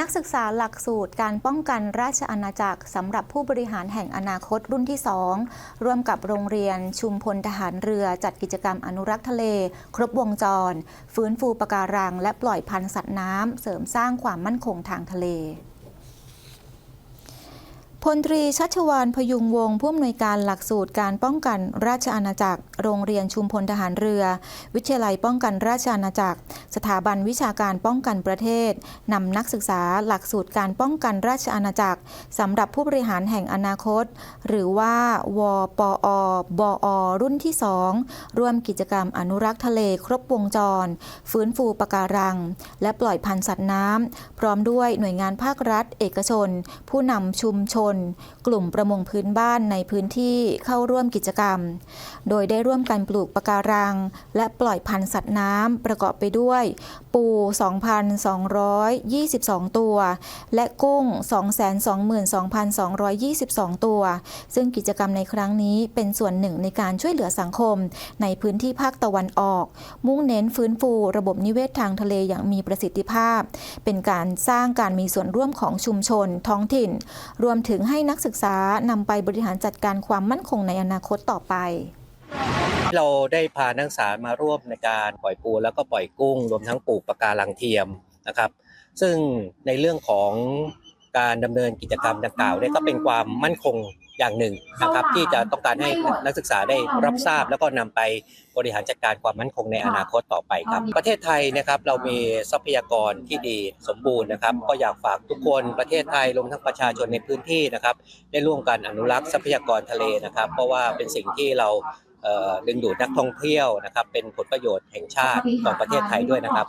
นักศึกษาหลักสูตรการป้องกันราชอาณาจักรสำหรับผู้บริหารแห่งอนาคตรุ่นที่ 2 ร่วมกับโรงเรียนชุมพลทหารเรือจัดกิจกรรมอนุรักษ์ทะเล ครบวงจร ฟื้นฟูปะการัง และปล่อยพันธุ์สัตว์น้ำเสริมสร้างความมั่นคงทางทะเล พลตรีชัชวานพยุงวงผู้อำนวยการหลักสูตรการป้องกันราชอาณาจักร โรงเรียนชุมพลทหารเรือ วิทยาลัยป้องกันราชอาณาจักร สถาบันวิชาการป้องกันประเทศนำนักศึกษาหลักสูตรการป้องกันราชอาณาจักรสำหรับผู้บริหารแห่งอนาคต หรือว่าวปอบอรุ่นที่ 2 ร่วมกิจกรรมอนุรักษ์ทะเลครบวงจร ฟื้นฟูปะการัง และปล่อยพันธุ์สัตว์น้ำพร้อมด้วยหน่วยงานภาครัฐ เอกชน ผู้นำชุมชนกลุ่มประมงพื้นบ้านในพื้นที่เข้าร่วมกิจกรรม โดยได้ร่วมกันปลูกปะการัง และปล่อยพันธุ์สัตว์น้ำประกอบไปด้วย ปู 2,222 ตัว และกุ้ง 222,222 ตัว ซึ่งกิจกรรมในครั้งนี้เป็นส่วนหนึ่งในการช่วยเหลือสังคม ในพื้นที่ภาคตะวันออก มุ่งเน้นฟื้นฟูระบบนิเวศทางทะเลอย่างมีประสิทธิภาพ เป็นการสร้างการมีส่วนร่วมของชุมชน ท้องถิ่น รวมถึงให้นักศึกษานำไปบริหารจัดการความมั่นคงในอนาคตต่อไปเราได้พานักศึกษามาร่วมในการปล่อยปูแล้วก็ปล่อยกุ้ง รวมทั้งปลูกปะการังเทียมนะครับ ซึ่งในเรื่องของการดำเนินกิจกรรมดังกล่าวเนี่ยก็เป็นความมั่นคง อย่างหนึ่งนะครับที่จะต้องการให้นักศึกษาได้รับทราบ แล้วก็นำไปบริหารจัดการความมั่นคงในอนาคตต่อไปครับ ประเทศไทยนะครับเรามีทรัพยากรที่ดีสมบูรณ์นะครับ ก็อยากฝากทุกคนประเทศไทยรวมทั้งประชาชนในพื้นที่นะครับได้ร่วมกันอนุรักษ์ทรัพยากรทะเลนะครับ เพราะว่าเป็นสิ่งที่เราเอ่อดึงดูดนักท่องเที่ยวนะครับ เป็นผลประโยชน์แห่งชาติของประเทศไทยด้วยนะครับ